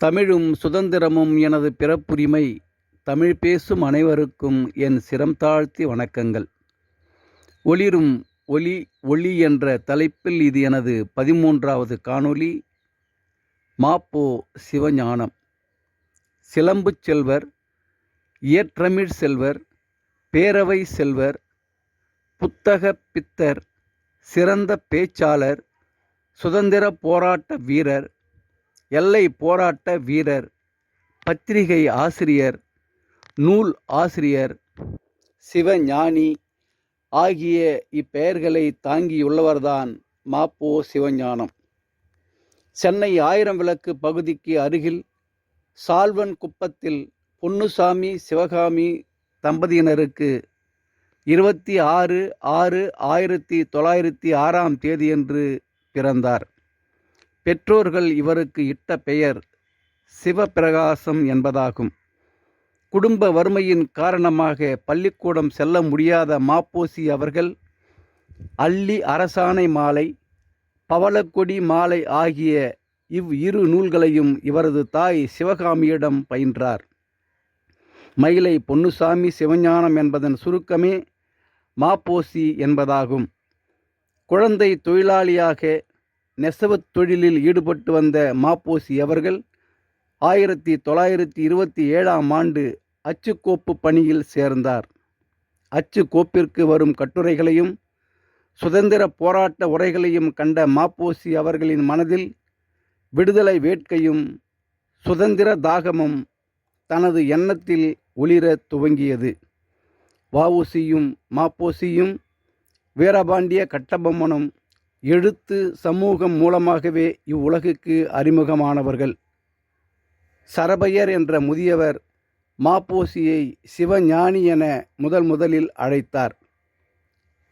தமிழும் சுதந்திரமும் எனது பிறப்புரிமை. தமிழ் பேசும் அனைவருக்கும் என் சிரம் தாழ்த்தி வணக்கங்கள். ஒளிரும் ஒளி ஒளி என்ற தலைப்பில் இது எனது பதிமூன்றாவது காணொளி. மாப்போ சிவஞானம். சிலம்புச் செல்வர் இயற்றமிழ் செல்வர் பேரவை செல்வர் புத்தக பித்தர் சிறந்த பேச்சாளர் சுதந்திர போராட்ட வீரர் எல்லை போராட்ட வீரர் பத்திரிகை ஆசிரியர் நூல் ஆசிரியர் சிவஞானி ஆகிய இப்பெயர்களை தாங்கியுள்ளவர்தான் மாப்போ சிவஞானம். சென்னை ஆயிரம் விளக்கு பகுதிக்கு அருகில் சால்வன் குப்பத்தில் பொன்னுசாமி சிவகாமி தம்பதியினருக்கு இருபத்தி ஆறு ஆறு ஆயிரத்தி தொள்ளாயிரத்தி ஆறாம் தேதியன்று பிறந்தார். பெற்றோர்கள் இவருக்கு இட்ட பெயர் சிவபிரகாசம் என்பதாகும். குடும்ப வறுமையின் காரணமாக பள்ளிக்கூடம் செல்ல முடியாத மாப்போசி அவர்கள் அள்ளி அரசாணை மாலை பவளக்கொடி மாலை ஆகிய இவ் இரு நூல்களையும் இவரது தாய் சிவகாமியிடம் பயின்றார். மயிலை பொன்னுசாமி சிவஞானம் என்பதன் சுருக்கமே மாப்போசி என்பதாகும். குழந்தை தொழிலாளியாக நெசவுத் தொழிலில் ஈடுபட்டு வந்த மாப்போசி அவர்கள் ஆயிரத்தி தொள்ளாயிரத்தி இருபத்தி ஏழாம் ஆண்டு அச்சுக்கோப்பு பணியில் சேர்ந்தார். அச்சுக்கோப்பிற்கு வரும் கட்டுரைகளையும் சுதந்திர போராட்ட உரைகளையும் கண்ட மாப்போசி அவர்களின் மனதில் விடுதலை வேட்கையும் சுதந்திர தாகமும் தனது எண்ணத்தில் ஒளிர துவங்கியது. வவுசியும் மாப்போசியும் வீரபாண்டிய கட்டபொம்மனும் எழுத்து சமூகம் மூலமாகவே இவ்வுலகுக்கு அறிமுகமானவர்கள். சரபையர் என்ற முதியவர் மாப்போசியை சிவஞானி என முதல் முதலில் அழைத்தார்.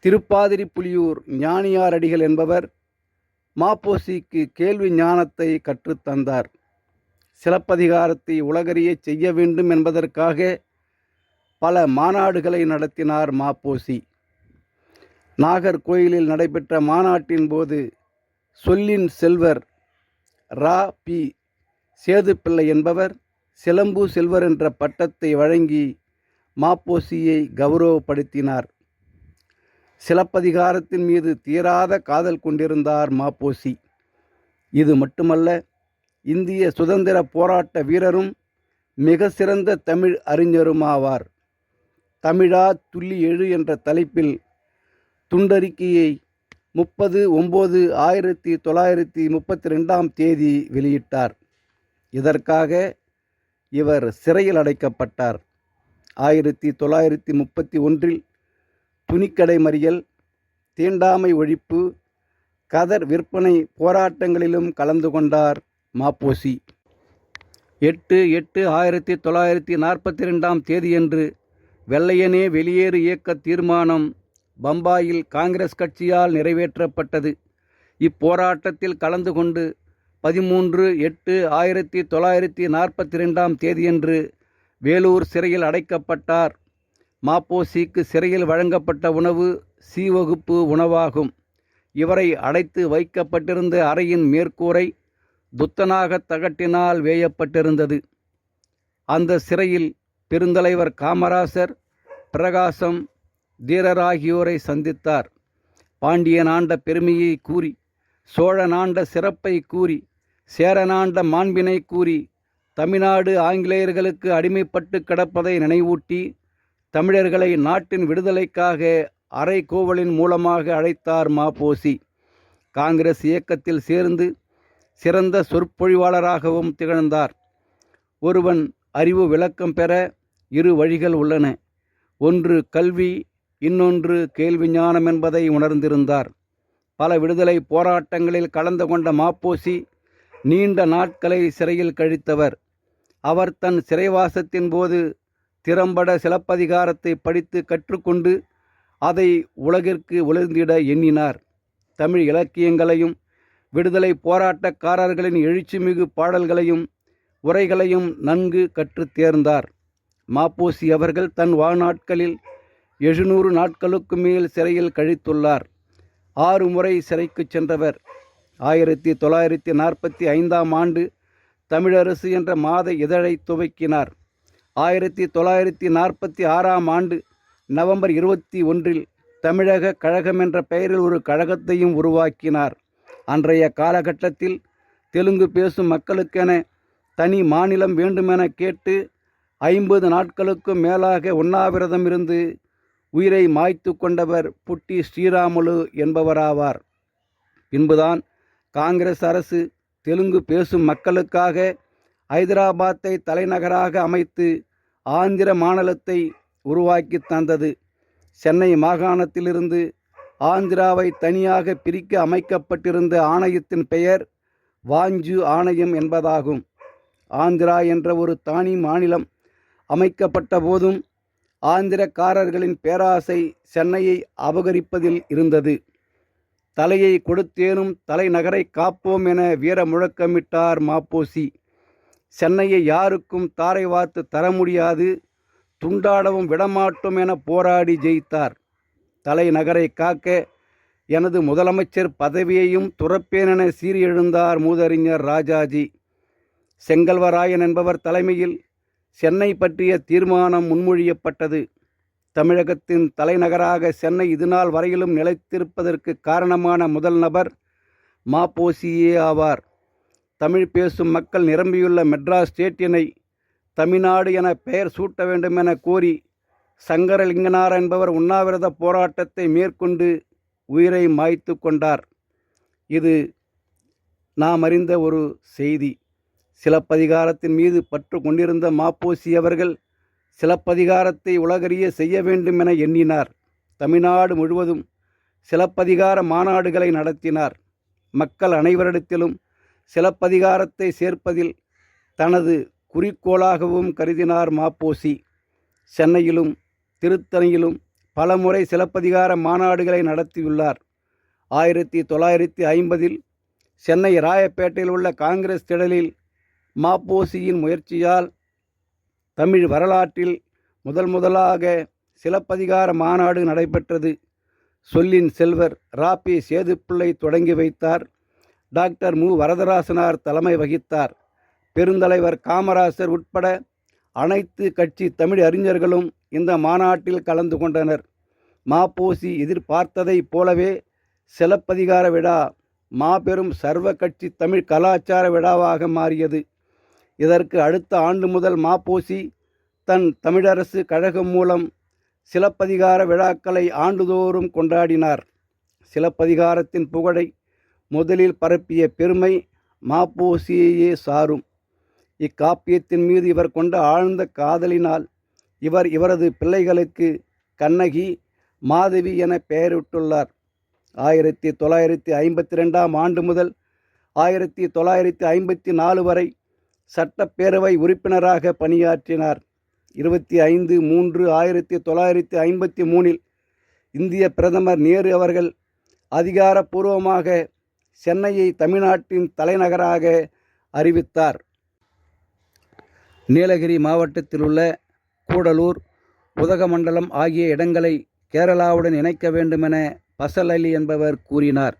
திருப்பாதிரி புலியூர் ஞானியாரடிகள் என்பவர் மாப்போசிக்கு கேள்வி ஞானத்தை கற்றுத்தந்தார். சிலப்பதிகாரத்தை உலகறிய செய்ய வேண்டும் என்பதற்காக பல மாநாடுகளை நடத்தினார் மாப்போசி. நாகர்கோயிலில் நடைபெற்ற மாநாட்டின் போது சொல்லின் செல்வர் ரா. பி. சேதுப்பிள்ளை என்பவர் சிலம்பு செல்வர் என்ற பட்டத்தை வழங்கி மாப்போசியை கௌரவப்படுத்தினார். சிலப்பதிகாரத்தின் மீது தீராத காதல் கொண்டிருந்தார் மாப்போசி. இது மட்டுமல்ல இந்திய சுதந்திர போராட்ட வீரரும் மிக சிறந்த தமிழ் அறிஞருமாவார். தமிழா துள்ளி எழு என்ற தலைப்பில் துண்டறிக்கையை முப்பது ஒம்பது ஆயிரத்தி தொள்ளாயிரத்தி முப்பத்தி ரெண்டாம் தேதி வெளியிட்டார். இதற்காக இவர் சிறையில் அடைக்கப்பட்டார். ஆயிரத்தி தொள்ளாயிரத்தி முப்பத்தி ஒன்றில் துணிக்கடை மறியல் தீண்டாமை ஒழிப்பு கதர் விற்பனை போராட்டங்களிலும் கலந்து கொண்டார் மாப்போசி. எட்டு எட்டு ஆயிரத்தி தொள்ளாயிரத்தி நாற்பத்தி ரெண்டாம் தேதியன்று வெள்ளையனே வெளியேறு இயக்க தீர்மானம் பம்பாயில் காங்கிரஸ் கட்சியால் நிறைவேற்றப்பட்டது. இப்போராட்டத்தில் கலந்து கொண்டு பதிமூன்று எட்டு ஆயிரத்தி தொள்ளாயிரத்தி நாற்பத்தி ரெண்டாம் தேதியன்று வேலூர் சிறையில் அடைக்கப்பட்டார். மாப்போசிக்கு சிறையில் வழங்கப்பட்ட உணவு சி வகுப்பு உணவாகும். இவரை அடைத்து வைக்கப்பட்டிருந்த அறையின் மேற்கூரை துத்தனாக தகட்டினால் வேயப்பட்டிருந்தது. அந்த சிறையில் பெருந்தலைவர் காமராசர் பிரகாசம் தீரராகியோரை சந்தித்தார். பாண்டியன் ஆண்ட பெருமையை கூறி சோழனாண்ட சிறப்பை கூறி சேரனாண்ட மாண்பினை கூறி தமிழ்நாடு ஆங்கிலேயர்களுக்கு அடிமைப்பட்டு கிடப்பதை நினைவூட்டி தமிழர்களை நாட்டின் விடுதலைக்காக அரைக்கோவலின் மூலமாக அழைத்தார் மாபோசி. காங்கிரஸ் இயக்கத்தில் சேர்ந்து சிறந்த சொற்பொழிவாளராகவும் திகழ்ந்தார். ஒருவன் அறிவு விளக்கம் பெற இரு வழிகள் உள்ளன. ஒன்று கல்வி இன்னொன்று கேள்வி ஞானம் என்பதை உணர்ந்திருந்தார். பல விடுதலை போராட்டங்களில் கலந்து கொண்ட மாப்போசி நீண்ட நாட்களை சிறையில் கழித்தவர். அவர் தன் சிறைவாசத்தின் போது திறம்பட சிலப்பதிகாரத்தை படித்து கற்றுக்கொண்டு அதை உலகிற்கு ஒளிர்ந்திட எண்ணினார். தமிழ் இலக்கியங்களையும் விடுதலை போராட்டக்காரர்களின் எழுச்சிமிகு பாடல்களையும் உரைகளையும் நன்கு கற்றுத் தேர்ந்தார். மாப்போசி அவர்கள் தன் வாழ்நாட்களில் எழுநூறு நாட்களுக்கு மேல் சிறையில் கழித்துள்ளார். ஆறு முறை சிறைக்கு சென்றவர். ஆயிரத்தி தொள்ளாயிரத்தி நாற்பத்தி ஐந்தாம் ஆண்டு தமிழரசு என்ற மாத இதழை துவக்கினார். ஆயிரத்தி தொள்ளாயிரத்தி நாற்பத்தி ஆறாம் ஆண்டு நவம்பர் இருபத்தி ஒன்றில் தமிழக கழகம் என்ற பெயரில் ஒரு கழகத்தையும் உருவாக்கினார். அன்றைய காலகட்டத்தில் தெலுங்கு பேசும் மக்களுக்கென தனி மாநிலம் வேண்டுமென கேட்டு ஐம்பது நாட்களுக்கும் மேலாக உண்ணாவிரதம் இருந்து உயிரை மாய்த்து கொண்டவர் புட்டி ஸ்ரீராமுலு என்பவராவார். பின்புதான் காங்கிரஸ் அரசு தெலுங்கு பேசும் மக்களுக்காக ஐதராபாத்தை தலைநகராக அமைத்து ஆந்திர மாநிலத்தை உருவாக்கி தந்தது. சென்னை மாகாணத்திலிருந்து ஆந்திராவை தனியாக பிரிக்க அமைக்கப்பட்டிருந்த ஆணையத்தின் பெயர் வாஞ்சு ஆணையம் என்பதாகும். ஆந்திரா என்ற ஒரு தானி மாநிலம் அமைக்கப்பட்ட போதும் ஆந்திரக்காரர்களின் பேராசை சென்னையை அபகரிப்பதில் இருந்தது. தலையை கொடுத்தேனும் தலைநகரை காப்போம் என வீர முழக்கமிட்டார் மாப்போசி. சென்னையை யாருக்கும் தாரை வார்த்து தர முடியாது. துண்டாடவும் விடமாட்டோம் என போராடி ஜெயித்தார். தலைநகரை காக்க எனது முதலமைச்சர் பதவியையும் துறப்பேன் என சீரியெழுந்தார் மூதறிஞர் ராஜாஜி. செங்கல்வராயன் என்பவர் தலைமையில் சென்னை பற்றிய தீர்மானம் முன்மொழியப்பட்டது. தமிழகத்தின் தலைநகராக சென்னை இதுநாள் வரையிலும் நிலைத்திருப்பதற்கு காரணமான முதல் நபர் மாப்போசியே ஆவார். தமிழ் பேசும் மக்கள் நிரம்பியுள்ள மெட்ராஸ் ஸ்டேட்டினை தமிழ்நாடு என பெயர் சூட்ட வேண்டும் என கோரி சங்கரலிங்கனார் என்பவர் உண்ணாவிரத போராட்டத்தை மேற்கொண்டு உயிரை மாய்த்து கொண்டார். இது நாம் அறிந்த ஒரு செய்தி. சிலப்பதிகாரத்தின் மீது பற்று கொண்டிருந்த மாப்போசி அவர்கள் சிலப்பதிகாரத்தை உலகறிய செய்ய வேண்டும் என எண்ணினார். தமிழ்நாடு முழுவதும் சிலப்பதிகார மாநாடுகளை நடத்தினார். மக்கள் அனைவரிடத்திலும் சிலப்பதிகாரத்தை சேர்ப்பதில் தனது குறிக்கோளாகவும் கருதினார் மாப்போசி. சென்னையிலும் திருத்தணியிலும் பலமுறை சிலப்பதிகார மாநாடுகளை நடத்தியுள்ளார். ஆயிரத்தி தொள்ளாயிரத்தி ஐம்பதில் சென்னை ராயப்பேட்டையில் உள்ள காங்கிரஸ் திடலில் மாப்போசியின் முயற்சியால் தமிழ் வரலாற்றில் முதல் முதலாக சிலப்பதிகார மாநாடு நடைபெற்றது. சொல்லின் செல்வர் ராபி சேதுப்பிள்ளை தொடங்கி வைத்தார். டாக்டர் மு. வரதராசனார் தலைமை வகித்தார். பெருந்தலைவர் காமராசர் உட்பட அனைத்து கட்சி தமிழ் அறிஞர்களும் இந்த மாநாட்டில் கலந்து கொண்டனர். மாப்போசி எதிர்பார்த்ததைப் போலவே சிலப்பதிகார விழா மாபெரும் சர்வ கட்சி தமிழ் கலாச்சார விழாவாக மாறியது. இதற்கு அடுத்த ஆண்டு முதல் மாப்போசி தன் தமிழரசு கழகம் மூலம் சிலப்பதிகார விழாக்களை ஆண்டுதோறும் கொண்டாடினார். சிலப்பதிகாரத்தின் புகழை முதலில் பரப்பிய பெருமை மாப்போசியையே சாரும். இக்காப்பியத்தின் மீது இவர் கொண்ட ஆழ்ந்த காதலினால் இவர் இவரது பிள்ளைகளுக்கு கண்ணகி மாதவி என பெயரிட்டுள்ளார். ஆயிரத்தி தொள்ளாயிரத்தி ஐம்பத்தி ரெண்டாம் ஆண்டு முதல் ஆயிரத்தி தொள்ளாயிரத்தி ஐம்பத்தி நாலு வரை சட்டப்பேரவை உறுப்பினராக பணியாற்றினார். இருபத்தி ஐந்து மூன்று ஆயிரத்தி தொள்ளாயிரத்தி ஐம்பத்தி மூணில் இந்திய பிரதமர் நேரு அவர்கள் அதிகாரப்பூர்வமாக சென்னையை தமிழ்நாட்டின் தலைநகராக அறிவித்தார். நீலகிரி மாவட்டத்தில் உள்ள கூடலூர் உதகமண்டலம் ஆகிய இடங்களை கேரளாவுடன் இணைக்க வேண்டுமென பசல் அலி என்பவர் கூறினார்.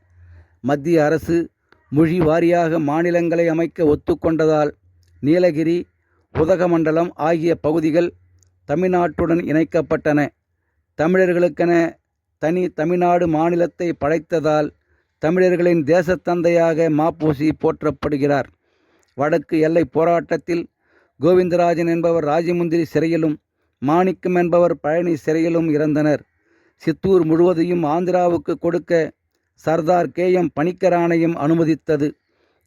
மத்திய அரசு மொழி வாரியாக மாநிலங்களை அமைக்க ஒத்துக்கொண்டதால் நீலகிரி உதகமண்டலம் ஆகிய பகுதிகள் தமிழ்நாட்டுடன் இணைக்கப்பட்டன. தமிழர்களுக்கென தனி தமிழ்நாடு மாநிலத்தை படைத்ததால் தமிழர்களின் தேசத்தந்தையாக மாப்பூசி போற்றப்படுகிறார். வடக்கு எல்லை போராட்டத்தில் கோவிந்தராஜன் என்பவர் ராஜமுந்திரி சிறையிலும் மாணிக்கம் என்பவர் பழனி சிறையிலும் இறந்தனர். சித்தூர் முழுவதையும் ஆந்திராவுக்கு கொடுக்க சர்தார் கே எம் பணிக்கராணையம் அனுமதித்தது.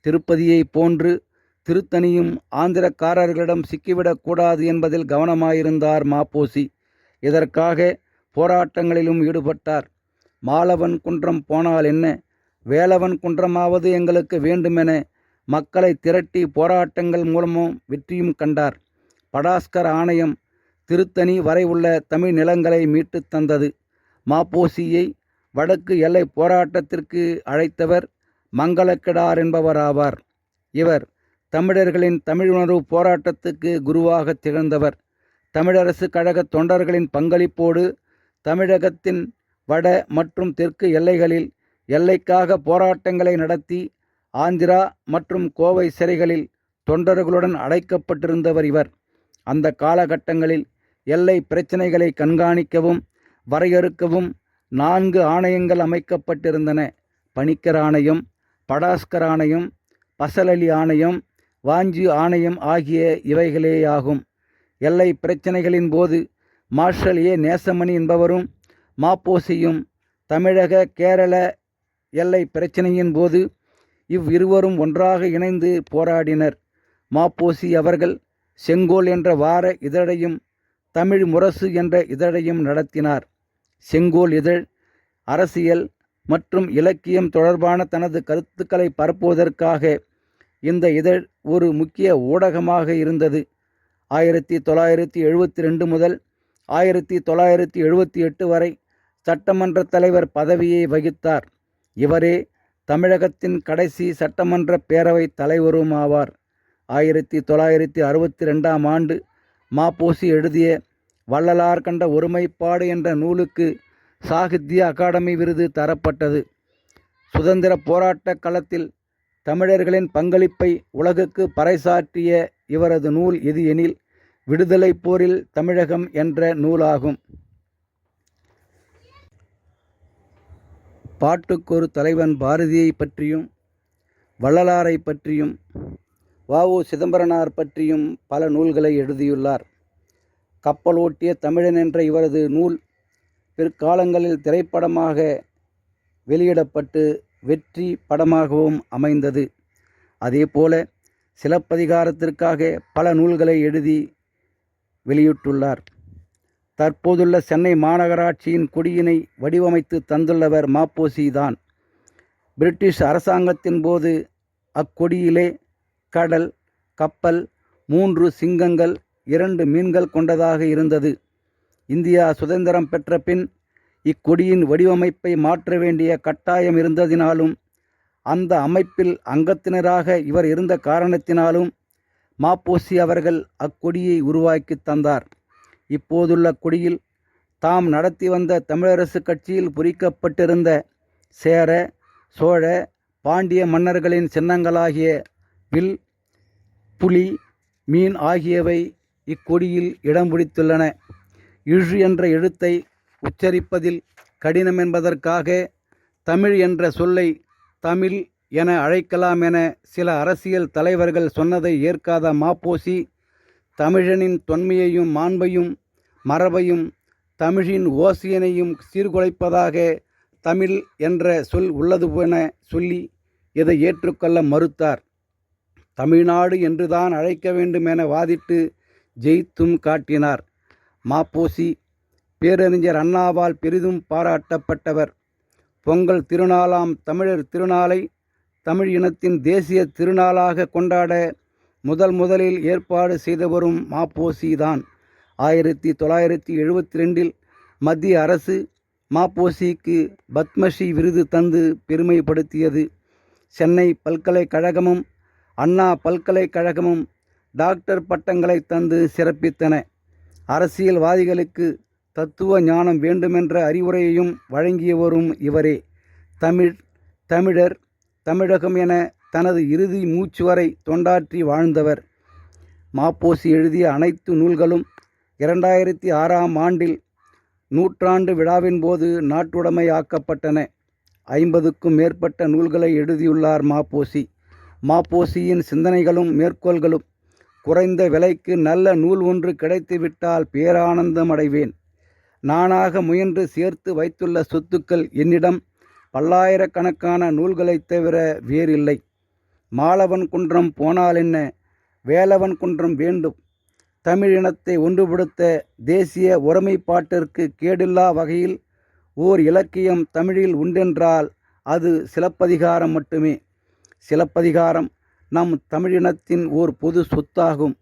திருப்பதியை போன்று திருத்தணியும் ஆந்திரக்காரர்களிடம் சிக்கிவிடக்கூடாது என்பதில் கவனமாயிருந்தார் மாப்போசி. இதற்காக போராட்டங்களிலும் ஈடுபட்டார். மாலவன் குன்றம் போனால் என்ன? வேலவன் குன்றமாவது எங்களுக்கு வேண்டுமென மக்களை திரட்டி போராட்டங்கள் மூலமும் வெற்றியும் கண்டார். படாஸ்கர் ஆணையம் திருத்தணி வரை உள்ள தமிழ் நிலங்களை மீட்டுத் தந்தது. மாப்போசியை வடக்கு எல்லை போராட்டத்திற்கு அழைத்தவர் மங்களக்கிடார் என்பவராவார். இவர் தமிழர்களின் தமிழ் உணர்வு போராட்டத்துக்கு குருவாக திகழ்ந்தவர். தமிழரசு கழக தொண்டர்களின் பங்களிப்போடு தமிழகத்தின் வட மற்றும் தெற்கு எல்லைகளில் எல்லைக்காக போராட்டங்களை நடத்தி ஆந்திரா மற்றும் கோவை சிறைகளில் தொண்டர்களுடன் அடைக்கப்பட்டிருந்தவர் இவர். அந்த காலகட்டங்களில் எல்லை பிரச்சினைகளை கண்காணிக்கவும் வரையறுக்கவும் நான்கு ஆணையங்கள் அமைக்கப்பட்டிருந்தன. பணிக்கர் ஆணையம் படாஸ்கர் ஆணையம் பசலலி ஆணையம் வாஞ்சி ஆணையம் ஆகிய இவைகளேயாகும். எல்லை பிரச்சினைகளின் போது மார்ஷல் ஏ. நேசமணி என்பவரும் மாப்போசியும் தமிழக கேரள எல்லை பிரச்சனையின் போது இவ்விருவரும் ஒன்றாக இணைந்து போராடினர். மாப்போசி அவர்கள் செங்கோல் என்ற வார இதழையும் தமிழ் முரசு என்ற இதழையும் நடத்தினார். செங்கோல் இதழ் அரசியல் மற்றும் இலக்கியம் தொடர்பான தனது கருத்துக்களை பரப்புவதற்காக இந்த இதழ் ஒரு முக்கிய ஊடகமாக இருந்தது. ஆயிரத்தி தொள்ளாயிரத்தி எழுபத்தி ரெண்டு முதல் ஆயிரத்தி தொள்ளாயிரத்தி எழுபத்தி எட்டு வரை சட்டமன்ற தலைவர் பதவியை வகித்தார். இவரே தமிழகத்தின் கடைசி சட்டமன்ற பேரவை தலைவரும் ஆவார். ஆயிரத்தி தொள்ளாயிரத்தி அறுபத்தி ரெண்டாம் ஆண்டு மாப்போசி எழுதிய வள்ளலார் கண்ட ஒருமைப்பாடு என்ற நூலுக்கு சாகித்ய அகாடமி விருது தரப்பட்டது. சுதந்திர போராட்ட களத்தில் தமிழர்களின் பங்களிப்பை உலகுக்கு பறைசாற்றிய இவரது நூல் எது எனில் விடுதலை போரில் தமிழகம் என்ற நூலாகும். பாட்டுக்கொரு தலைவன் பாரதியை பற்றியும் வள்ளலாரை பற்றியும் வஉ சிதம்பரனார் பற்றியும் பல நூல்களை எழுதியுள்ளார். கப்பலோட்டிய தமிழன் என்ற இவரது நூல் பிற்காலங்களில் திரைப்படமாக வெளியிடப்பட்டு வெற்றி படமாகவும் அமைந்தது. அதேபோல சிலப்பதிகாரத்திற்காக பல நூல்களை எழுதி வெளியிட்டுள்ளார். தற்போதுள்ள சென்னை மாநகராட்சியின் கொடியினை வடிவமைத்து தந்துள்ளவர் மாப்போசி தான். பிரிட்டிஷ் அரசாங்கத்தின் போது அக்கொடியிலே கடல் கப்பல் மூன்று சிங்கங்கள் இரண்டு மீன்கள் கொண்டதாக இருந்தது. இந்தியா சுதந்திரம் பெற்ற பின் இக்கொடியின் வடிவமைப்பை மாற்ற வேண்டிய கட்டாயம் இருந்ததினாலும் அந்த அமைப்பில் அங்கத்தினராக இவர் இருந்த காரணத்தினாலும் மாப்போசி அவர்கள் அக்கொடியை உருவாக்கி தந்தார். இப்போதுள்ள கொடியில் தாம் நடத்தி வந்த தமிழரசு கட்சியில் பொறிக்கப்பட்டிருந்த சேர சோழ பாண்டிய மன்னர்களின் சின்னங்களாகிய வில் புலி மீன் ஆகியவை இக்கொடியில் இடம் பிடித்துள்ளன. இழு என்ற எழுத்தை உச்சரிப்பதில் கடினம் என்பதற்காக தமிழ் என்ற சொல்லை தமிழ் என அழைக்கலாம் என சில அரசியல் தலைவர்கள் சொன்னதை ஏற்காத மாப்போசி தமிழனின் தொன்மையையும் மாண்பையும் மரபையும் தமிழின் ஓசியனையும் சீர்குலைப்பதாக தமிழ் என்ற சொல் உள்ளது என சொல்லி இதை ஏற்றுக்கொள்ள மறுத்தார். தமிழ்நாடு என்றுதான் அழைக்க வேண்டும் என வாதிட்டு ஜெயித்தும் காட்டினார். மாப்போசி பேரறிஞர் அண்ணாவால் பெரிதும் பாராட்டப்பட்டவர். பொங்கல் திருநாளாம் தமிழர் திருநாளை தமிழ் இனத்தின் தேசிய திருநாளாக கொண்டாட முதல் முதலில் ஏற்பாடு செய்தவரும் மாப்போசி தான். ஆயிரத்தி தொள்ளாயிரத்தி எழுபத்தி ரெண்டில் மத்திய அரசு மாப்போசிக்கு பத்மஸ்ரீ விருது தந்து பெருமைப்படுத்தியது. சென்னை பல்கலைக்கழகமும் அண்ணா பல்கலைக்கழகமும் டாக்டர் பட்டங்களை தந்து சிறப்பித்தன. அரசியல்வாதிகளுக்கு தத்துவ ஞானம் வேண்டுமென்ற அறிவுரையையும் வழங்கியவரும் இவரே. தமிழ் தமிழர் தமிழகம் என தனது இறுதி மூச்சு வரை தொண்டாற்றி வாழ்ந்தவர். மாப்போசி எழுதிய அனைத்து நூல்களும் இரண்டாயிரத்தி ஆறாம் ஆண்டில் நூற்றாண்டு விழாவின் போது நாட்டுடைமையாக்கப்பட்டன. ஐம்பதுக்கும் மேற்பட்ட நூல்களை எழுதியுள்ளார் மாப்போசி. மாப்போசியின் சிந்தனைகளும் மேற்கோள்களும் குறைந்த விலைக்கு நல்ல நூல் ஒன்று கிடைத்துவிட்டால் பேரானந்தம் அடைவேன். நானாக முயன்று சேர்த்து வைத்துள்ள சொத்துக்கள் என்னிடம் பல்லாயிரக்கணக்கான நூல்களைத் தவிர வேறில்லை. மாலவன் குன்றம் போனால் என்ன? வேலவன் குன்றம் வேண்டும். தமிழினத்தை ஒன்றுபடுத்த தேசிய ஒருமைப்பாட்டிற்கு கேடில்லா வகையில் ஓர் இலக்கியம் தமிழில் உண்டென்றால் அது சிலப்பதிகாரம் மட்டுமே. சிலப்பதிகாரம் நம் தமிழினத்தின் ஓர் பொது சொத்தாகும்.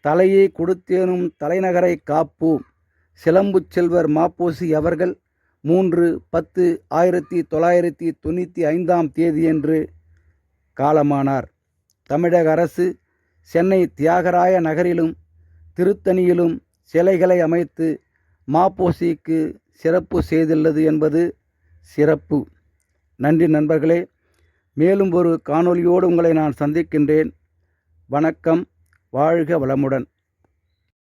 தலையை கொடுத்தேனும் தலைநகரை காப்போம். சிலம்புச் செல்வர் மாப்போசி அவர்கள் மூன்று பத்து ஆயிரத்தி தொள்ளாயிரத்தி தொண்ணூற்றி ஐந்தாம் தேதியன்று காலமானார். தமிழக அரசு சென்னை தியாகராய நகரிலும் திருத்தணியிலும் சிலைகளை அமைத்து மாப்போசிக்கு சிறப்பு செய்துள்ளது என்பது சிறப்பு. நன்றி நண்பர்களே மேலும் ஒரு காணொளியோடு உங்களை நான் சந்திக்கின்றேன். வணக்கம் வாழ்க வளமுடன்.